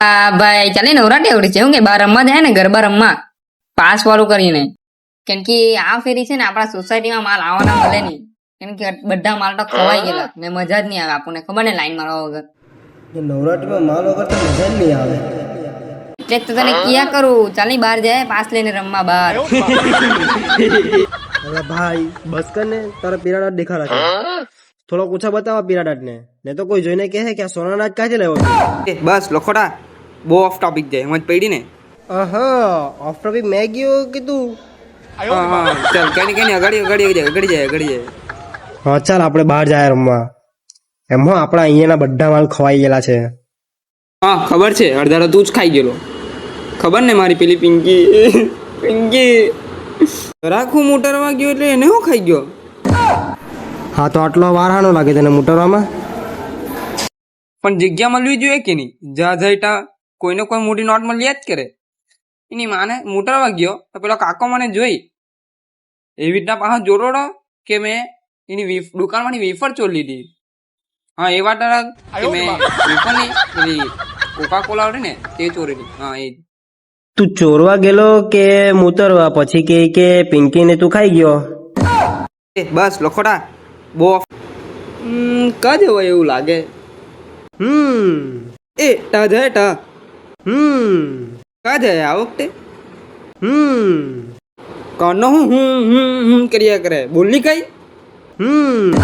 આ ભાઈ ચાલે નવરાટી આવડી છે. હું કે બાર રમવા જાય ને ગરબા રમવા પાસ વાળું કરીને. કેમ કે આ ફેરી છે ને આપણા સોસાયટીમાં માલ આવવાના મળે નહીં. કેમ કે બધા માલ તો ખવાઈ ગયેલા. ને મજા જ નહીં આવે આપણને. ખબર ને લાઈન મારવા વગર. નવરાત્રીમાં માલ વગર તો મજા જ નહીં આવે. એટલે તો તને ક્યાં કરું? ચાલની બહાર જાય. પાસ લઈને રમવા બહાર. ભાઈ બસ કર ને. તારા પીરાડા દેખાડા છે થોડોક ઓછા બતાવો પીરાડાટ ને ને તો કોઈ જોઈને કહે કે આ સોના નાચ ક્યાંથી લેવો બસ લખોટા. બહુ ઓફ ટોપિક જાય જ પડી ને. અહા ઓફ ટોપિક મેં ગયો કીધું. હા હા ચાલ કઈ નહીં અગાડી અગાડી જાય અગાડી જાય અગાડી જાય. હા ચાલ આપણે બહાર જાય રમવા. એમ આપણા અહીંયાના બધા માલ ખવાઈ ગયેલા છે. હા ખબર છે અડધારો તું જ ખાઈ ગયેલો. ખબર ને મારી પેલી પિંકી? પિંકી. રાખું મોટરમાં ગયો એટલે એને હું ખાઈ ગયો? હા તો આટલો વાર હાનો લાગે તને મોટરમાં પણ જગ્યા મળવી જોઈએ કે નહીં? જ્યાં જઈટા કોઈને કોઈ મોટી નોટ મળ્યા જ કરે. એની માને મોટરવા ગયો તો પેલો કાકો મને જોઈ. એવી રીતના પાછો જોડોડો કે મેં એની વીફ દુકાનમાંની વેફર ચોરી લીધી. હા એ વાત કે મેં વેફરની પેલી કોકા કોલા ને તે ચોરી લીધી. હા એ તું ચોરવા ગયેલો કે મુતરવા? પછી કે કે પિંકીને તું ખાઈ ગયો? બસ લખોટા. બહુ હમ, હોય એવું લાગે. હમ. એ ટા જાય ટા. હમ. કા જાય આ વખતે? હમ. કાનો હું હમ હમ હમ કર્યા કરે. બોલની કઈ? હમ.